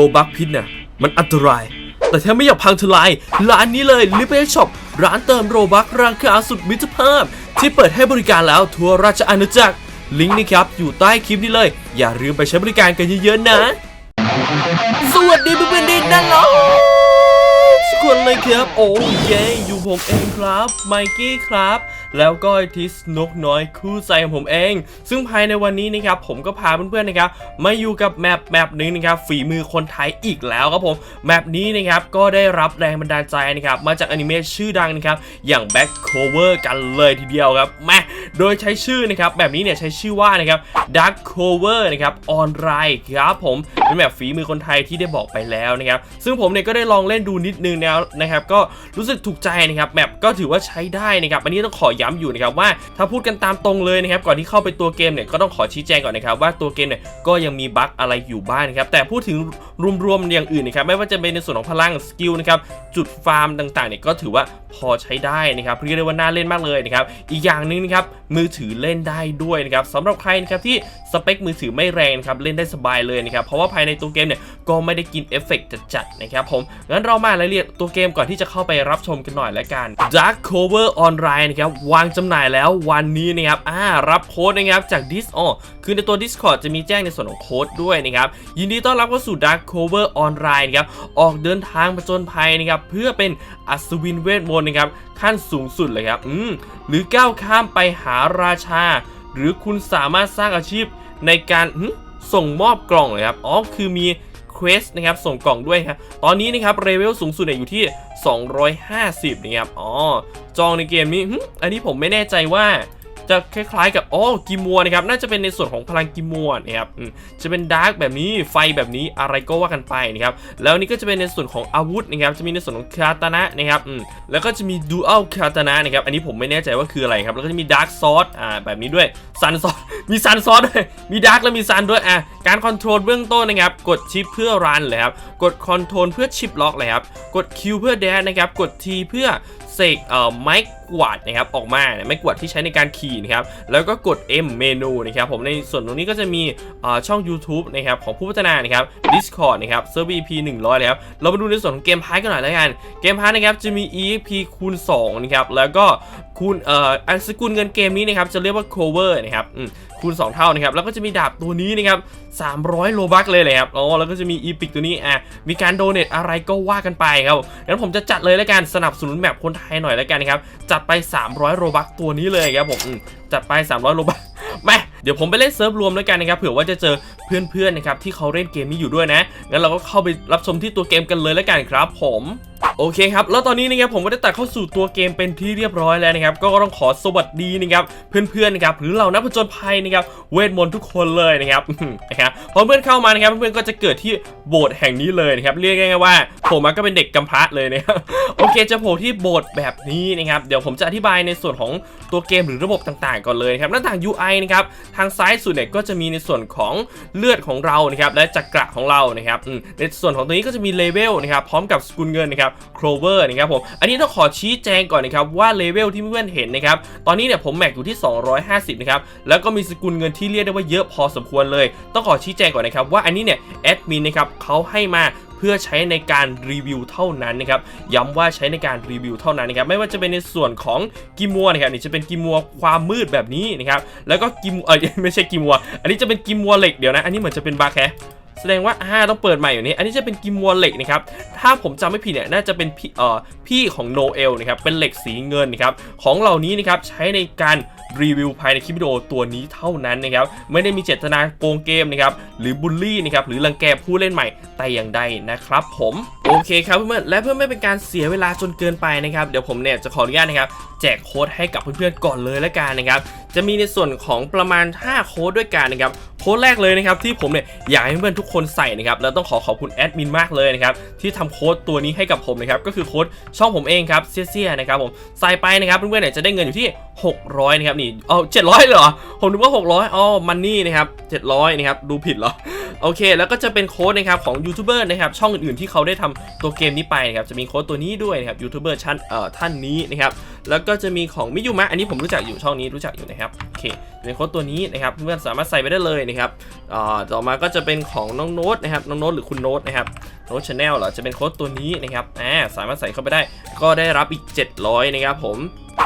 โลบักพิษเนี่ยมันอันตราย แต่ถ้าไม่อยากพังทลาย ร้านนี้เลยลิเบช็อปร้านเติมโรบักราคาสุดมิตรภาพ ที่เปิดให้บริการแล้วทั่วราชอาณาจักร ลิงก์นี่ครับอยู่ใต้คลิปนี้เลย อย่าลืมไปใช้บริการกันเยอะๆนะ สวัสดีเพื่อนๆที่นั่นแล้วทุกคนเลยครับ โอ้เยอยู่ผมเองครับ ไมกี้ครับ แล้วก็ทิสนกน้อยคู่ใจของผมเอง ซึ่งภายในวันนี้นะครับผมก็พาเพื่อนๆนะครับมาอยู่กับแมปแมปหนึ่งนะครับฝีมือคนไทยอีกแล้วครับผมแมปนี้นะครับก็ได้รับแรงบันดาลใจนะครับมาจากอนิเมะชื่อดังนะครับอย่าง Back Cover กันเลยทีเดียวครับแมโดยใช้ชื่อนะครับแบบนี้เนี่ยใช้ชื่อว่านะครับ Dark Cover นะครับออนไลน์ครับผมเป็นแบบฝีมือคนไทยที่ได้บอกไปแล้วนะครับซึ่งผมเนี่ยก็ได้ลองเล่นดูนิดนึงแล้วนะครับก็รู้สึกถูกใจนะครับแมปก็ถือว่าใช้ได้นะครับอันนี้ต้องขอย้ำอยู่นะครับว่าถ้าพูดกันตามตรงเลยนะครับก่อนที่เข้าไปตัวเกมเนี่ยก็ต้องขอชี้แจงก่อนนะครับว่าตัวเกมเนี่ยก็ยังมีบั๊กอะไรอยู่บ้างนะครับแต่พูดถึงรวมๆอย่างอื่นนะครับไม่ว่าจะเป็นในส่วนของพลังสกิลนะครับจุดฟาร์มต่างๆเนี่ยก็ถือว่าพอใช้ได้นะครับเรียกได้ว่าน่าเล่นมากเลยนะครับอีกอย่างหนึงนะครับมือถือเล่นได้ด้วยนะครับสำหรับใครนะครับที่สเปคมือถือไม่แรงนะครับเล่นได้สบายเลยนะครับเพราะว่าภายในตัวเกมเนี่ยก็ไม่ได้กินเอฟเฟกต์จัดๆนะครับผมงั้นเรามารายละเอียดตัวเกมก่อนที่จะเข้าไปรับชมกันหน่อยละกัน Dark Cover Online นะครับวางจำหน่ายแล้ววันนี้นะครับอ่ารับโค้ดนะครับจาก Dis อ๋อคือในตัว Discord จะมีแจ้งในส่วนของโค้ดด้วยนะครับยินดีต้อนรับเข้าสู่ Dark Cover Online นะครับออกเดินทางผจญภัยนะครับเพื่อเป็นอัศวินเวทมนต์นะครับขั้นสูงสุดเลยครับอืมหรือก้าวข้ามไปหาราชา หรือคุณสามารถสร้างอาชีพในการส่งมอบกล่องเลยครับอ๋อคือมี เควสนะครับส่งกล่องด้วยครับตอนนี้นะครับเลเวลสูงสุดเนี่ยอยู่ที่ 250 นะครับอ๋อจองในเกมนี้อันนี้ผมไม่แน่ใจว่า จะคล้ายๆกับอ๋อกิมัวนะครับน่าจะเป็นในส่วนของพลังกิมัวนะครับจะเป็นดาร์กแบบนี้ไฟแบบนี้อะไรก็ว่ากันไปนะครับแล้วนี่ก็จะเป็นในส่วนของอาวุธนะครับจะมีในส่วนของคาตานะนะครับแล้วก็จะมีดูอัลคาตานะนะครับอันนี้ผมไม่แน่ใจว่าคืออะไรครับแล้วก็จะมีดาร์กซอสอ่าแบบนี้ด้วยซันซอสมีซันซอสด้วยมีดาร์กแล้วมีซันด้วยอะการคอนโทรลเบื้องต้นนะครับกดชิปเพื่อรันเลยครับกดคอนโทรลเพื่อชิปล็อกเลยครับกด Q เพื่อแดนนะครับกด T เพื่อเสกเอ่อไม้ กวาดนะครับออกมาไม้กวาดที่ใช้ในการขี่นะครับแล้วก็กด M เมนูนะครับผมในส่วนตรงนี้ก็จะมีช่อง YouTube นะครับของผู้พัฒนานะครับ Discord นะครับ Server EP 100นะครับเรามาดูในส่วนของเกมพาร์ทกันหน่อยแล้วกันเกมพาร์ทนะครับจะมี E P คูณ2นะครับแล้วก็คูณเอ่ออันสกุลเงินเกมนี้นะครับจะเรียกว่า cover นะครับคูณ 2 เท่านะครับแล้วก็จะมีดาบตัวนี้นะครับ300 โลบัคเลยเลยครับอ๋อแล้วก็จะมีอีพิกตัวนี้อะมีการโดเนทอะไรก็ว่ากันไปครับงั้นผมจะจัดเลยแล้วกันสนับสนุนแบบคนไทยหน่อยแล้วกันนะครับจัดดไป 300 โรบัคตัวนี้เลยครับผมจัดไป 300 โรบัคแม่เดี๋ยวผมไปเล่นเซิร์ฟรวมแล้วกันนะครับเผื่อว่าจะเจอเพื่อนๆนะครับที่เขาเล่นเกมนี้อยู่ด้วยนะงั้นเราก็เข้าไปรับชมที่ตัวเกมกันเลยแล้วกันครับผมโอเคครับ แล้วตอนนี้นะครับผมก็ได้ตัดเข้าสู่ตัวเกมเป็นที่เรียบร้อยแล้วนะครับ ก็ต้องขอสวัสดีนะครับเพื่อนๆนะครับหรือเรานักผจญภัยนะครับเวทมนต์ทุกคนเลยนะครับนะครับพอเพื่อนเข้ามานะครับเพื่อนๆก็จะเกิดที่โบสถ์แห่งนี้เลยนะครับเรียกง่ายๆว่าผมก็เป็นเด็กกำพร้าเลยนะครับโอเคจะโผล่ที่โบสถ์แบบนี้นะครับเดี๋ยวผมจะอธิบายในส่วนของตัวเกมหรือระบบต่างๆ ก่อนเลยครับหน้าต่าง UI นะครับทางซ้ายสุดเนี่ยก็จะมีในส่วนของเลือดของเรานะครับและจักระของเรานะครับในส่วนของตัวนี้ก็จะมีเลเวลนะครับพร้อมกับสกุลเงินนะครับ Clover นะครับผมอันนี้ต้องขอชี้แจงก่อนนะครับว่าเลเวลที่เพื่อนเห็นนะครับตอนนี้เนี่ยผมแม็กอยู่ที่ 250นะครับแล้วก็มีสกุลเงินที่เรียกได้ว่าเยอะพอสมควรเลย ต้องขอชี้แจงก่อนนะครับว่าอันนี้เนี่ยแอดมินนะครับเขาให้มาเพื่อใช้ในการรีวิวเท่านั้นนะครับย้ำว่าใช้ในการรีวิวเท่านั้นนะครับไม่ว่าจะเป็นในส่วนของกิมัวนะครับนี่จะเป็นกิมัวความมืดแบบนี้นะครับแล้วก็กิมเออไม่ใช่กิมัว อันนี้จะเป็นกิมัวเหล็กเดี๋ยวนะ อันนี้เหมือนจะเป็นบาร์แค แสดงว่าอ่าต้องเปิดใหม่อยู่นี้ อันนี้จะเป็นกิมัวเหล็กนะครับ ถ้าผมจำไม่ผิดเนี่ยน่าจะเป็นพี่เอ่อพี่ของโนเอลนะครับ เป็นเหล็กสีเงินนะครับ ของเหล่านี้นะครับใช้ในการรีวิวภายในคลิปวิดีโอตัวนี้เท่านั้นนะครับ ไม่ได้มีเจตนาโกงเกมนะครับ หรือบูลลี่นะครับ หรือรังแกผู้เล่นใหม่แต่อย่างใดนะครับผมโอเคครับเพื่อนๆและเพื่อไม่เป็นการเสียเวลาจนเกินไปนะครับ เดี๋ยวผมเนี่ยจะขออนุญาตนะครับ แจกโค้ดให้กับเพื่อนๆก่อนเลยละกันนะครับจะมีในส่วนของประมาณ 5 โค้ดด้วยกันนะครับโค้ดแรกเลยนะครับที่ผมเนี่ยอยากให้เพื่อนทุกคนใส่นะครับแล้วต้องขอขอบคุณแอดมินมากเลยนะครับที่ทำโค้ดตัวนี้ให้กับผมนะครับก็คือโค้ดช่องผมเองครับเซี่ยๆนะครับผมใส่ไปนะครับเพื่อนๆเนี่ยจะได้เงินอยู่ที่ 600นะครับนี่เอา700เลยเหรอผมนึกว่า 600อ๋อมันนี่นะครับ700นะครับดูผิดเหรอ โอเค แล้วก็จะเป็นโค้ดนะครับของยูทูบเบอร์นะครับช่องอื่นๆที่เขาได้ทำตัวเกมนี้ไปนะครับจะมีโค้ดตัวนี้ด้วยนะครับยูทูบเบอร์ชั้นเอ่อท่านนี้นะครับแล้วก็จะมีของมิยูมะอันนี้ผมรู้จักอยู่ช่องนี้รู้จักอยู่นะครับโอเคเป็นโค้ดตัวนี้นะครับเพื่อนสามารถใส่ไปได้เลยนะครับต่อมาก็จะเป็นของน้องโน้ตนะครับน้องโน้ตหรือคุณโน้ตนะครับโน้ตชาแนลเหรอจะเป็นโค้ดตัวนี้นะครับอ่าสามารถใส่เข้าไปได้ ก็ได้รับอีก 700นะครับผม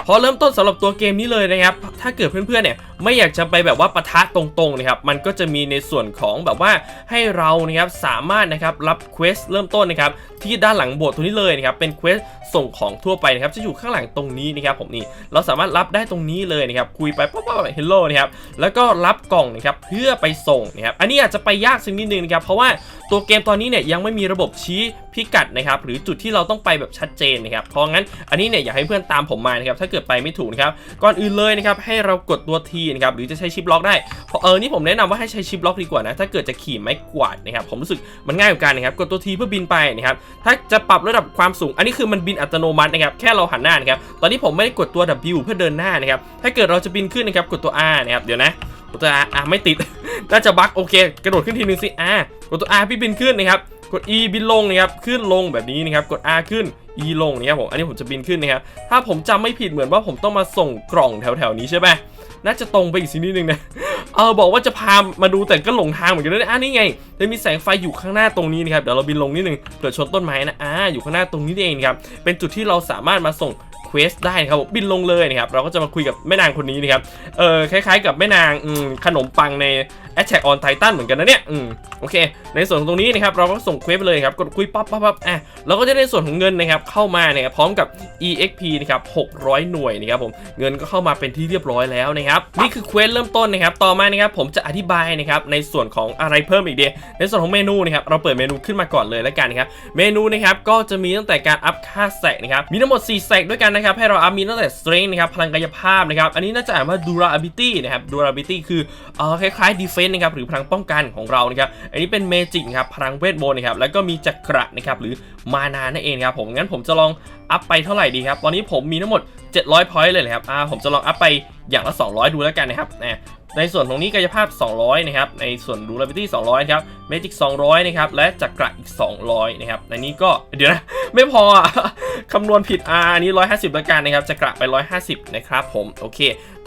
พอเริ่มต้นสำหรับตัวเกมนี้เลยนะครับ ถ้าเกิดเพื่อนๆเนี่ยไม่อยากจะไปแบบว่าปะทะตรงๆนะครับ มันก็จะมีในส่วนของแบบว่าให้เรานะครับสามารถนะครับรับเควสเริ่มต้นนะครับที่ด้านหลังโบสถ์ตรงนี้เลยนะครับเป็นเควสส่งของทั่วไปนะครับจะอยู่ข้างหลังตรงนี้นะครับผมนี่เราสามารถรับได้ตรงนี้เลยนะครับคุยไปป๊อปป๊อปเฮลโลนะครับแล้วก็รับกล่องนะครับเพื่อไปส่งนะครับอันนี้อาจจะไปยากสักนิดนึงนะครับเพราะว่าตัวเกมตอนนี้เนี่ยยังไม่มีระบบชี้พิกัดนะครับหรือจุดที่เราต้องไปแบบชัดเจนนะครับเพราะงั้นอันนี้เนี่ยอยากให้เพื่อนตามผมมานะครับถ้าเกิดไปไม่ถูกนะครับก่อนอื่นเลยนะครับให้เรากดตัว T นะครับหรือจะใช้ชิปล็อกได้เพราะเออนี่ผมแนะนำว่าให้ใช้ชิปล็อกดีกว่านะถ้าเกิดจะขี่ไม้กวาดนะครับผมรู้สึกมันง่ายกว่ากันนะครับกดตัว T เพื่อบินไปนะครับถ้าจะปรับระดับความสูง อันนี้คือมันบินอัตโนมัตินะครับแค่เราหันหน้านะครับตอนนี้ผมไม่ได้กดตัว W เพื่อเดินหน้านะครับถ้าเกิดเราจะบินขึ้นนะครับกดตัว R นะครับเดี๋ยวนะกดตัว R อะไม่ติด น่าจะบั๊กโอเค กระโดดขึ้นทีนึงสิ R กดตัว R พี่บินขึ้นนะครับกด E บินลงนะครับขึ้นลงแบบนี้นะครับกด R ขึ้น E ลงนะครับผมอันนี้ผมจะบินขึ้นนะครับถ้าผมจำไม่ผิดเหมือนว่าผมต้องมาส่งกล่องแถวๆนี้ใช่ไหมน่าจะตรงไปอีกสินิดนึงนะเออบอกว่าจะพามาดูแต่ก็หลงทางเหมือนกันนะอะนี่ไงจะมีแสงไฟอยู่ข้างหน้าตรงนี้นะครับเดี๋ยวเราบินลงนิดนึงเผื่อชนต้นไม้นะอ่าอยู่ข้างหน้าตรงนี้เองครับเป็นจุดที่เราสามารถมาส่ง ควสได้นะครับบินลงเลยนะครับเราก็จะมาคุยกับแม่นางคนนี้นะครับเออคล้ายๆ กับแม่นางขนมปังใน Attack on Titan เหมือนกันนะเนี่ย อืม โอเค ในส่วนของตรงนี้นะครับ เราก็ส่งเควสไปเลยครับ กดคุยปั๊บปั๊บปั๊บอะเราก็จะได้ส่วนของเงินนะครับ เข้ามาเนี่ยพร้อมกับ EXP นะครับ600 หน่วยนะครับผม เงินก็เข้ามาเป็นที่เรียบร้อยแล้วนะครับ นี่คือเควสเริ่มต้นนะครับ ต่อมานะครับผมจะอธิบายนะครับในส่วนของอะไรเพิ่มอีกเดียในส่วนของเมนูนะครับ เราเปิดเมนูขึ้นมาก่อนเลยแล้วกันนะครับ เมนูนะครับก็จะมีตั้งแต่การอัพค่าแสกนะครับ มีทั้งหมด4แสกด้วยกันนะครับ ให้เราอัพมีตั้งแต่ strength นะครับ พลังกายภาพนะครับ อันนี้น่าจะอ่านว่า durability นะครับ durability คือเอ่อคล้ายๆ defense นะครับหรือพลังป้องกันของเรานะครับอันนี้เป็นเมจิกครับพลังเวทมนต์นะครับแล้วก็มีจักระนะครับหรือมานานั่นเองครับผมงั้นผมจะลองอัพไปเท่าไหร่ดีครับตอนนี้ผมมีทั้งหมด 700พอยต์เลยนะครับอ่าผมจะลองอัพไปอย่างละ 200 ดูแล้วกันนะครับนะ ในส่วนตรงนี้กายภาพ 200 นะครับ ในส่วน durability 200 นะครับ magic 200 นะครับ และจักระอีก 200 นะครับ ในนี้ก็เดี๋ยวนะ ไม่พออะคำนวณผิดอ่าอันนี้ 150ล้วกันนะครับจักระไป 150 นะครับผม โอเค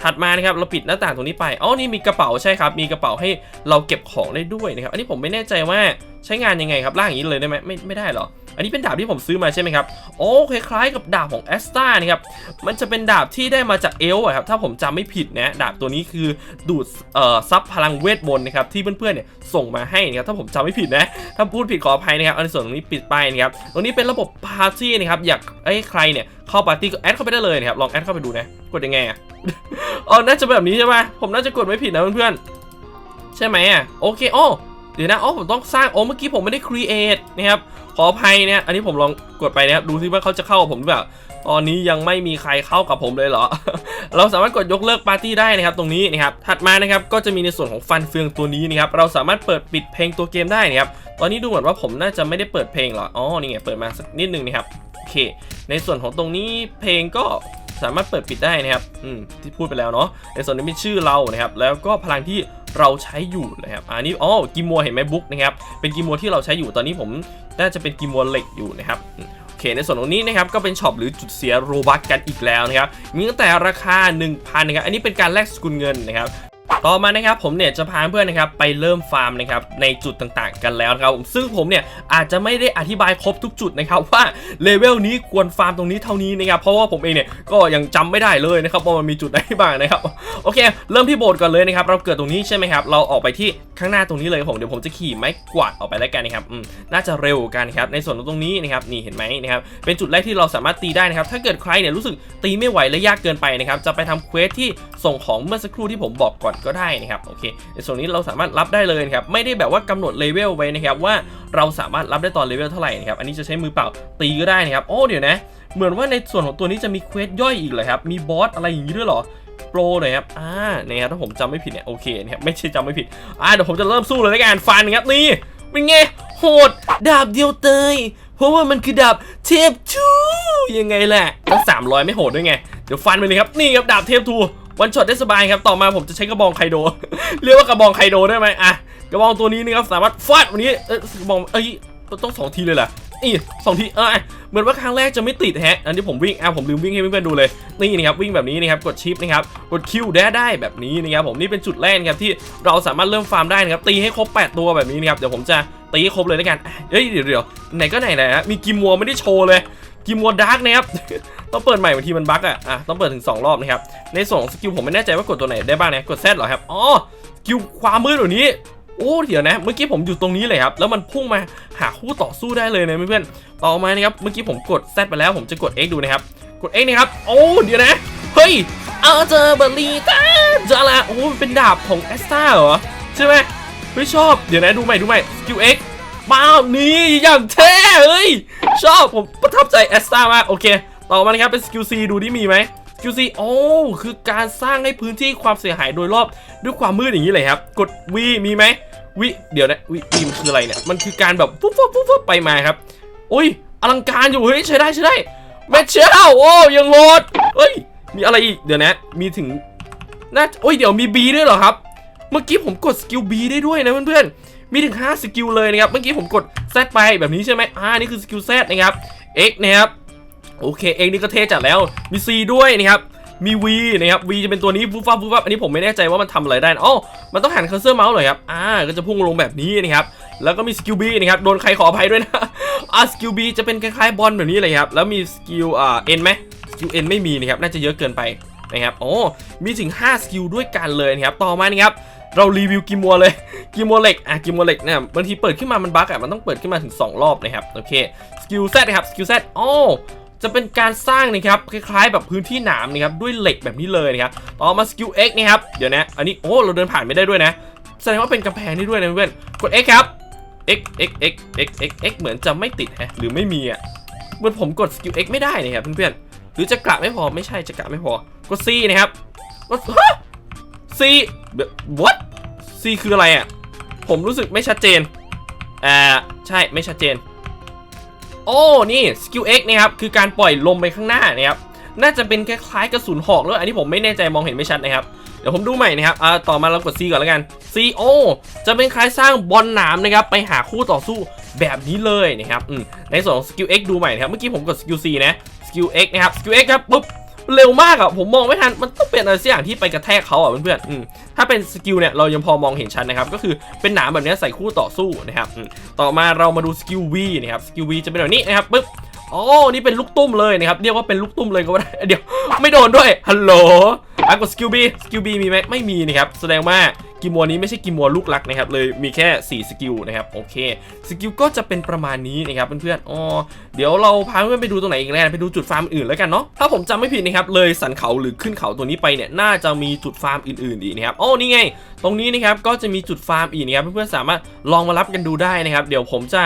ถัดมานะครับ เราปิดหน้าต่างตรงนี้ไปอ๋อนี่มีกระเป๋าใช่ครับ มีกระเป๋าให้เราเก็บของได้ด้วยนะครับ อันนี้ผมไม่แน่ใจว่าใช้งานยังไงครับ ล่างอย่างนี้เลยได้ไหมไม่ ไม่ได้หรอ อันนี้เป็นดาบที่ผมซื้อมาใช่ไหมครับโอ้คล้ายๆกับดาบของแอสตานะครับมันจะเป็นดาบที่ได้มาจากเอลฟ์ครับถ้าผมจำไม่ผิดนะดาบตัวนี้คือดูดซับพลังเวทมนต์นะครับที่เพื่อนๆเนี่ยส่งมาให้นะครับถ้าผมจำไม่ผิดนะถ้าพูดผิดขออภัยนะครับอันส่วนตรงนี้ปิดไปนะครับตรงนี้เป็นระบบปาร์ตี้นะครับอยากให้ใครเนี่ยเข้าปาร์ตี้ก็แอดเข้าไปได้เลยนะครับลองแอดเข้าไปดูนะกดยังไงอะอ๋อน่าจะแบบนี้ใช่ไหมผมน่าจะกดไม่ผิดนะเพื่อนๆใช่ไหมอะโอเคโอ้ เดี๋ยวนะอ๋อผมต้องสร้างโอ้เมื่อกี้ผมไม่ได้ create นะครับขออภัยเนี่ยอันนี้ผมลองกดไปนะครับดูซิว่าเขาจะเข้ากับผมหรือเปล่าตอนนี้ยังไม่มีใครเข้ากับผมเลยเหรอ เราสามารถกดยกเลิกปาร์ตี้ได้นะครับตรงนี้นะครับ ถัดมานะครับก็จะมีในส่วนของฟันเฟืองตัวนี้นะครับ เราสามารถเปิดปิดเพลงตัวเกมได้นะครับ ตอนนี้ดูเหมือนว่าผมน่าจะไม่ได้เปิดเพลงหรอ อ๋อ นี่ไงเปิดมาสักนิดนึงนะครับ โอเค ในส่วนของตรงนี้เพลงก็สามารถเปิดปิดได้นะครับ อืมที่พูดไปแล้วเนาะ ในส่วนนี้เป็นชื่อเรานะครับ แล้วก็พลังที่ เราใช้อยู่นะครับอันนี้อ๋อกิมัวเห็นไหมบุ๊กนะครับเป็นกิมัวที่เราใช้อยู่ตอนนี้ผมน่าจะเป็นกิมัวเหล็กอยู่นะครับโอเคในส่วนตรงนี้นะครับก็เป็นช็อปหรือจุดเสียโรบัคกันอีกแล้วนะครับมีตั้งแต่ราคา 1,000นะครับอันนี้เป็นการแลกสกุลเงินนะครับ ต่อมานะครับผมเนี่ยจะพาเพื่อนนะครับไปเริ่มฟาร์มนะครับในจุดต่างๆ กันแล้วครับผมซึ่งผมเนี่ยอาจจะไม่ได้อธิบายครบทุกจุดนะครับว่าเลเวลนี้ควรฟาร์มตรงนี้เท่านี้นะครับเพราะว่าผมเองเนี่ยก็ยังจำไม่ได้เลยนะครับว่ามันมีจุดไหนบ้างนะครับโอเค เริ่มที่โบสถ์ก่อนเลยนะครับเราเกิดตรงนี้ใช่ไหมครับเราออกไปที่ข้างหน้าตรงนี้เลยผมเดี๋ยวผมจะขี่ไม้กวาดออกไปแล้วกันนะครับน่าจะเร็วกันครับในส่วนตรงนี้นะครับนี่เห็นไหมนะครับเป็นจุดแรกที่เราสามารถตีได้นะครับถ้าเกิดใครเนี่ยรู้สึกตีไม่ไหวและยากเกินไปนะครับจะไปทำเควสที่ส่งของเมื่อสักครู่ที่ผมบอกก่อนก็ได้นะครับโอเคในส่วนนี้เราสามารถรับได้เลยนะครับไม่ได้แบบว่ากำหนดเลเวลไว้นะครับว่าเราสามารถรับได้ตอนเลเวลเท่าไหร่นะครับอันนี้จะใช้มือเปล่าตีก็ได้นะครับโอ้เดี๋ยวนะเหมือนว่าในส่วนของตัวนี้จะมีเควสย่อยอีกเลยครับมีบอสอะไรอย่างนี้ด้วยเหรอโปรหน่อยครับ อ่าเนี่ยครับถ้าผมจำไม่ผิดเนี่ยโอเคนะครับไม่ใช่จำไม่ผิด อ่าเดี๋ยวผมจะเริ่มสู้เลยแล้วกันฟันครับนี่เป็นไงโหดดาบเดียวเตยเพราะว่ามันคือดาบเทพทูยังไงแหละต้องสามร้อยไม่โหดด้วยไง เดี๋ยวฟันไปเลยครับนี่ครับดาบเทพทู วันช็อตได้สบายครับ ต่อมาผมจะใช้กระบองไคโด เรียกว่ากระบองไคโดได้ไหมอะ กระบองตัวนี้นะครับสามารถฟาดวันนี้ เอ้ยกระบอง เอ้ย ต้องสองทีเลยเหรออีสองทีเออเหมือนว่าครั้งแรกจะไม่ติดแฮะ อันนี้ผมวิ่งอะผมลืมวิ่งให้เพื่อนๆดูเลย นี่นะครับวิ่งแบบนี้นะครับ กดชิปนะครับ กดคิวได้ได้แบบนี้นะครับผม นี่เป็นจุดแรกครับที่เราสามารถเริ่มฟาร์มได้นะครับ ตีให้ครบ 8 ตัวแบบนี้นะครับ เดี๋ยวผมจะตีให้ครบเลยแล้วกันเฮ้ยเดี๋ยวเดี๋ยวไหนก็ไหนนะมีกิมมัวไม่ได้โชว์เลย กิมมัวดาร์กนะครับ ต้องเปิดใหม่บางทีมันบั๊กอะอะต้องเปิดถึง 2 รอบนะครับ ในส่วนของสกิลผมไม่แน่ใจว่ากดตัวไหนได้บ้างนะกดแซดเหรอครับ อ๋อสกิลความมืดแบบนี้โอ้เดี๋ยวนะ เมื่อกี้ผมอยู่ตรงนี้เลยครับ แล้วมันพุ่งมาหาคู่ต่อสู้ได้เลยนะเพื่อนๆต่อมานะครับ เมื่อกี้ผมกด Z ไปแล้ว ผมจะกด X ดูนะครับ กด X นะครับ โอ้เดี๋ยวนะ เฮ้ย เอาเจอเบอร์ลีตาจะละโอ้เป็นดาบของแอสตาเหรอ ใช่ไหมไม่ชอบ เดี๋ยวนะ ดูใหม่ดูใหม่สกิล X บ้านี่อย่างเท่เฮ้ยชอบผมประทับใจแอสตามากโอเค ต่อมานะครับเป็นสกิล C ดูที่มีไหมสกิล C โอ้คือการสร้างให้พื้นที่ความเสียหายโดยรอบด้วยความมืดอย่างนี้เลยครับ กด V มีไหมวิเดี๋ยวนะวิวิมันคืออะไรเนี่ยมันคือการแบบปุ๊บปุ๊บปุ๊บปุ๊บไปมาครับอุ้ยอลังการอยู่เฮ้ยใช้ได้ใช้ได้แม่เช้าโอ้ยังโหดเฮ้ยมีอะไรอีกเดี๋ยวนะมีถึงน่าโอ้ยเดี๋ยวมี B ด้วยเหรอครับ เมื่อกี้ผมกดสกิล B ได้ด้วยนะเพื่อนๆ มีถึง 5 สกิลเลยนะครับ เมื่อกี้ผมกด Z ไปแบบนี้ใช่ไหมอ่านี่คือสกิล Z นะครับ X นะครับ โอเค X นี่ก็เท่จัดแล้ว มี C ด้วยนะครับ มี V นะครับ V จะเป็นตัวนี้ฟูฟับฟูฟับอันนี้ผมไม่แน่ใจว่ามันทำอะไรได้นะอ๋อมันต้องหันเคอร์เซอร์เมาส์หน่อยครับ อ่า ก็จะพุ่งลงแบบนี้นะครับ แล้วก็มีสกิล B นะครับ โดนใครขออภัยด้วยนะ อ่า สกิล B จะเป็นคล้ายๆบอลแบบนี้เลยครับ แล้วมีสกิลอ่า N ไหมสกิล N ไม่มีนะครับ น่าจะเยอะเกินไปนะครับ โอ้ มีถึง 5 สกิลด้วยกันเลยนะครับ ต่อมานี่ครับ เรารีวิวกิมัวเลยกิมัวเหล็กอะกิมัวเหล็กเนี่ยบางทีเปิดขึ้นมามันบั๊กอะมันต้องเปิดขึ้นมาถึง 2 รอบนะครับโอเคสกิล Z นะครับสกิล Z อ๋อจะเป็นการสร้างนะครับคล้ายๆแบบพื้นที่หนามนะครับด้วยเหล็กแบบนี้เลยนะครับต่อมาสกิล X นะครับเดี๋ยวนะอันนี้โอ้เราเดินผ่านไม่ได้ด้วยนะแสดงว่าเป็นกำแพงนี่ด้วยนะเพื่อนกด X ครับ X X X X X X เหมือนจะไม่ติดฮะหรือไม่มีอะเหมือนผมกดสกิล X ไม่ได้นะครับเพื่อนๆหรือจะกระไม่พอไม่ใช่จะกระไม่พอ กด C นะครับกด C แบบ what C คืออะไรอะ ผมรู้สึกไม่ชัดเจนอ่าใช่ไม่ชัดเจน โอ้นี่สกิล X นะครับคือการปล่อยลมไปข้างหน้านะครับน่าจะเป็นคล้ายๆกระสุนหอกแล้วอันนี้ผมไม่แน่ใจมองเห็นไม่ชัดนะครับเดี๋ยวผมดูใหม่นะครับอ่าต่อมาเรากด C ก่อนแล้วกัน C โอจะเป็นคล้ายสร้างบอลหนามนะครับไปหาคู่ต่อสู้แบบนี้เลยนะครับในส่วนของสกิล X ดูใหม่นะครับเมื่อกี้ผมกดสกิล C นะสกิล X นะครับสกิล X ครับปุ๊บ เร็วมากอะผมมองไม่ทันมันต้องเป็นอะไรสักอย่างที่ไปกระแทกเขาอะเพื่อนๆอืมถ้าเป็นสกิลเนี่ยเรายังพอมองเห็นชัดนะครับก็คือเป็นหนามแบบนี้ใส่คู่ต่อสู้นะครับต่อมาเรามาดูสกิลวีนะครับสกิลวีจะเป็นแบบนี้นะครับปึ๊บอ๋อนี่เป็นลูกตุ้มเลยนะครับเรียกว่าเป็นลูกตุ้มเลยก็ได้เดี๋ยวไม่โดนด้วยฮัลโหลอะกดสกิล B สกิล B มีไหมไม่มีนะครับแสดงว่ากิมัวนี้ไม่ใช่กิมัวลูกรักนะครับเลยมีแค่ 4 สกิลนะครับโอเคสกิลก็จะเป็นประมาณนี้นะครับเพื่อนๆอ๋อเดี๋ยวเราพาเพื่อนไปดูตรงไหนอีกแล้วไปดูจุดฟาร์มอื่นแล้วกันเนาะถ้าผมจำไม่ผิดนะครับเลยสันเขาหรือขึ้นเขาตัวนี้ไปเนี่ยน่าจะมีจุดฟาร์มอื่นๆอีกนะครับโอ๋อนี่ไง ตรงนี้นะครับก็จะมีจุดฟาร์มอีกนะครับเพื่อนๆสามารถลองมารับกันดูได้นะครับ เดี๋ยวผมจะ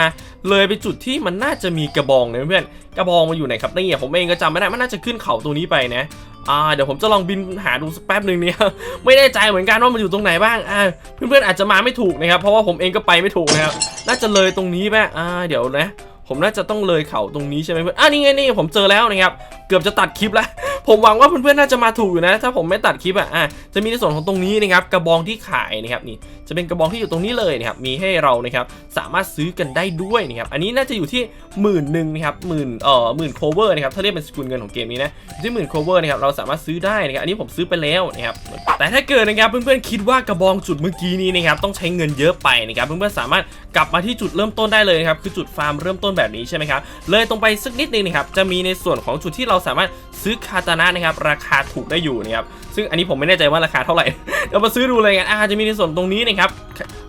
เลยไปจุดที่มันน่าจะมีกระบองนะเพื่อน กระบองมาอยู่ไหนครับนี่ผมเองก็จำไม่ได้มันน่าจะขึ้นเขาตรงนี้ไปนะอ่าเดี๋ยวผมจะลองบินหาดูสักแป๊บหนึ่งเนี่ยไม่แน่ใจเหมือนกันว่ามันอยู่ตรงไหนบ้างอ่าเพื่อนๆอาจจะมาไม่ถูกนะครับเพราะว่าผมเองก็ไปไม่ถูกนะครับน่าจะเลยตรงนี้แม่อ่าเดี๋ยวนะผมน่าจะต้องเลยเขาตรงนี้ใช่ไหมเพื่อนอ่านี่ไงนี่ผมเจอแล้วนะครับ เกือบจะตัดคลิปแล้ว ผมหวังว่าเพื่อนๆน่าจะมาถูกอยู่นะ ถ้าผมไม่ตัดคลิปอะอะจะมีในส่วนของตรงนี้นะครับกระบองที่ขายนะครับนี่จะเป็นกระบองที่อยู่ตรงนี้เลยนะครับมีให้เรานะครับสามารถซื้อกันได้ด้วยนะครับอันนี้น่าจะอยู่ที่หมื่นหนึ่งนะครับหมื่นเอ่อหมื่นโคเวอร์นะครับถ้าเรียกเป็นสกุลเงินของเกมนี้นะที่หมื่นโคเวอร์นะครับเราสามารถซื้อได้นะครับอันนี้ผมซื้อไปแล้วนะครับแต่ถ้าเกิดนะครับเพื่อนๆคิดว่ากระบองจุดเมื่อกี้นี้นะครับต้องใช้เงินเยอะไปนะครับเพื่อนๆสามารถกลับมาที่จุดเริ่มต้นได้เลยนะครับคือจุดฟาร์มเริ่มต้นแบบนี้ใช่ไหมครับเลยตรงไปสักนิดนึงนะครับจะมีในส่วนของจุดที่เราสามารถซื้อคาตานะนะครับราคาถูกได้อยู่นะครับซึ่งอันนี้ผมไม่แน่ใจว่าราคาเท่าไหร่เดี๋ยวมาซื้อดูเลยกันอาจะมีในส่วนตรงนี้นะครับ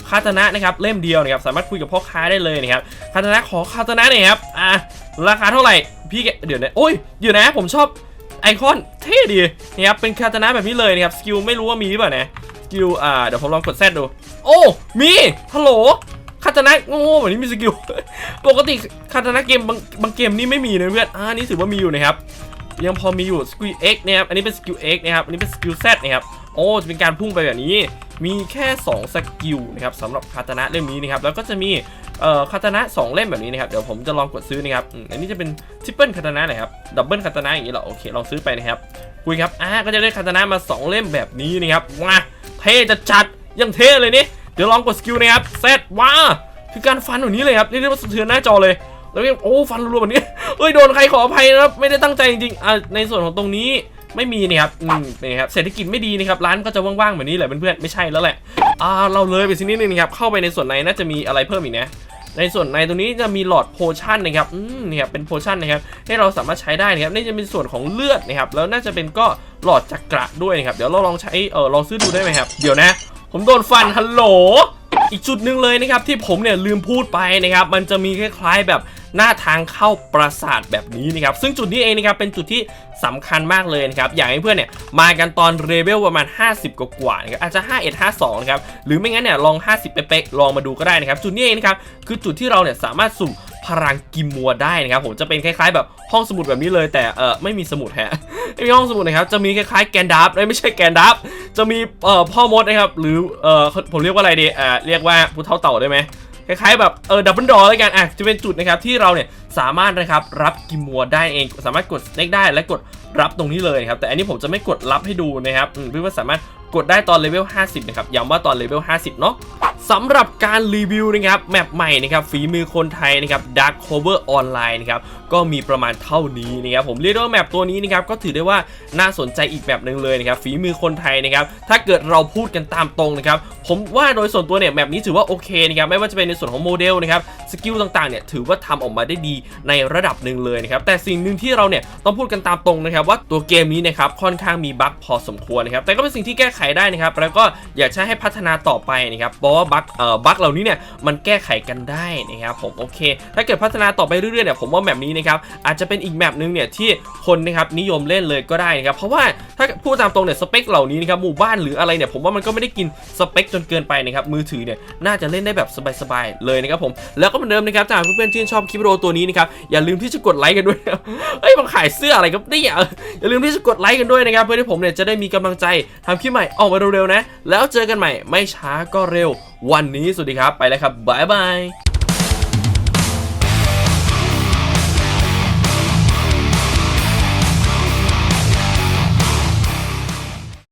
คาตนะนะครับเล่มเดียวนะครับสามารถคุยกับพ่อค้าได้เลยนะครับคาตนะขอคาตนะหน่อยครับอ่าราคาเท่าไหร่พี่เดี๋ยวนะโอ้ยเดี๋ยวนะผมชอบไอคอนเท่ดีนะครับเป็นคาตนะแบบนี้เลยนะครับสกิลไม่รู้ว่ามีหรือเปล่านะสกิลอ่าเดี๋ยวผมลองกดแซดดู โอ้มีฮัลโหลคาตนะโง่แบบนี้มีสกิลปกติคาตนะเกมบางบางเกมนี่ไม่มีนะเพื่อนอ่านี่ถือว่ามีอยู่นะครับ ยังพอมีอยู่สกิล X นะครับ อันนี้เป็นสกิล X นะครับ อันนี้เป็นสกิล Z นะครับ โอ้ จะเป็นการพุ่งไปแบบนี้ มีแค่ 2 สกิลนะครับสำหรับคาตานะเล่มนี้นะครับ แล้วก็จะมีเอ่อคาตานะ 2 เล่มแบบนี้นะครับ เดี๋ยวผมจะลองกดซื้อนะครับอันนี้จะเป็นทริปเปิลคาตานะนะครับ ดับเบิลคาตานะอย่างนี้เหรอ โอเค ลองซื้อไปนะครับ คุยครับ อ่า ก็จะได้คาตานะมา 2 เล่มแบบนี้นะครับ ว้า เท่จะจัดยังเท่เลยนี่ เดี๋ยวลองกดสกิลนะครับเซตว้า คือการฟันแบบนี้เลยครับ เรียกได้ว่าสะเทือนหน้าจอเลย แล้วก็โอ้ฟันรัวๆแบบนี้เอ้ยโดนใครขออภัยนะครับไม่ได้ตั้งใจจริงๆอะในส่วนของตรงนี้ไม่มีนี่ครับอืมนี่ครับเศรษฐกิจไม่ดีนะครับร้านก็จะว่างๆแบบนี้แหละเพื่อนๆไม่ใช่แล้วแหละอ่าเราเลยไปสักนิดนึงนะครับเข้าไปในส่วนในน่าจะมีอะไรเพิ่มอีกนะในส่วนในตรงนี้จะมีหลอดโพชั่นนะครับอืมนี่ครับเป็นโพชั่นนะครับให้เราสามารถใช้ได้นะครับนี่จะเป็นส่วนของเลือดนะครับแล้วน่าจะเป็นก็หลอดจักระด้วยนะครับเดี๋ยวเราลองใช้เออลองซื้อดูได้ไหมครับเดี๋ยวนะ ผมโดนฟันฮัลโหล อีกจุดหนึ่งเลยนะครับที่ผมเนี่ยลืมพูดไปนะครับมันจะมีคล้ายๆแบบหน้าทางเข้าปราสาทแบบนี้นะครับ ซึ่งจุดนี้เองนะครับเป็นจุดที่สำคัญมากเลยนะครับ อยากให้เพื่อนเนี่ยมากันตอนเลเวลประมาณ 50 กว่าๆนะครับอาจจะ51 52นะครับหรือไม่งั้นเนี่ยลอง 50 เป๊ะๆลองมาดูก็ได้นะครับ จุดนี้เองนะครับคือจุดที่เราเนี่ยสามารถสุ่มพลังกิมมัวได้นะครับผมจะเป็นคล้ายๆ แบบห้องสมุดแบบนี้เลย แต่เออไม่มีสมุดฮะ ม่มีห้องสมุดนะครับ จะมีคล้ายๆแกนดับไม่ใช่แกนดับ จะมีเอ่อพ่อมดนะครับ หรือเอ่อผมเรียกว่าอะไรดีอ่าเรียกว่าผู้เท่าเต่าได้ไหมคล้ายๆแบบเออดับเบิลดอแล้วกันอะจะเป็นจุดนะครับที่เราเนี่ยสามารถนะครับรับกิมมัวได้เอง สามารถกดเลขได้และกดรับตรงนี้เลยครับแต่อันนี้ผมจะไม่กดรับให้ดูนะครับอืมเพื่อสามารถ กดได้ตอนเลเวล 50 นะครับ ย้ำว่าตอนเลเวล 50 เนาะสำหรับการรีวิวนะครับ แมปใหม่นะครับฝีมือคนไทยนะครับ Dark Cover Online นะครับก็มีประมาณเท่านี้นะครับผมเรียกได้ว่าแมปตัวนี้นะครับก็ถือได้ว่าน่าสนใจอีกแบบหนึ่งเลยนะครับฝีมือคนไทยนะครับถ้าเกิดเราพูดกันตามตรงนะครับผมว่าโดยส่วนตัวเนี่ยแมปนี้ถือว่าโอเคนะครับไม่ว่าจะเป็นในส่วนของโมเดลนะครับสกิลต่างๆเนี่ยถือว่าทำออกมาได้ดีในระดับหนึ่งเลยนะครับแต่สิ่งหนึ่งที่เราเนี่ยต้องพูดกันตามตรงนะครับว่าตัวเกมนี้นะครับค่อนข้างมีบั๊กพอสมควรนะครับแต่ก็เป็นสิ่งที่แก้ไขได้นะครับ แล้วก็อยากใช้ให้พัฒนาต่อไปนะครับ เพราะว่าบั๊กเอ่อบั๊กเหล่านี้เนี่ยมันแก้ไขกันได้นะครับผมโอเค ถ้าเกิดพัฒนาต่อไปเรื่อยๆเนี่ยผมว่าแมปนี้นะครับอาจจะเป็นอีกแมปหนึงเนี่ยที่คนนะครับนิยมเล่นเลยก็ได้นะครับเพราะว่า ถ้าพูดตามตรงเนี่ยสเปคเหล่านี้นะครับหมู่บ้านหรืออะไรเนี่ยผมว่ามันก็ไม่ได้กินสเปคจนเกินไปนะครับมือถือเนี่ยน่าจะเล่นได้แบบสบายๆเลยนะครับผมแล้วก็เหมือนเดิมนะครับถ้าหากเพื่อนๆชื่นชอบคลิปวิดีโอตัวนี้นะครับอย่าลืมที่จะกดไลค์กันด้วยนะเฮ้ยมันขายเสื้ออะไรครับนี่ยอย่าลืมที่จะกดไลค์กันด้วยนะครับเพื่อที่ผมเนี่ยจะได้มีกำลังใจทำคลิปใหม่ออกมาเร็วๆนะแล้วเจอกันใหม่ไม่ช้าก็เร็ว วันนี้สวัสดีครับไปแล้วครับบ๊ายบาย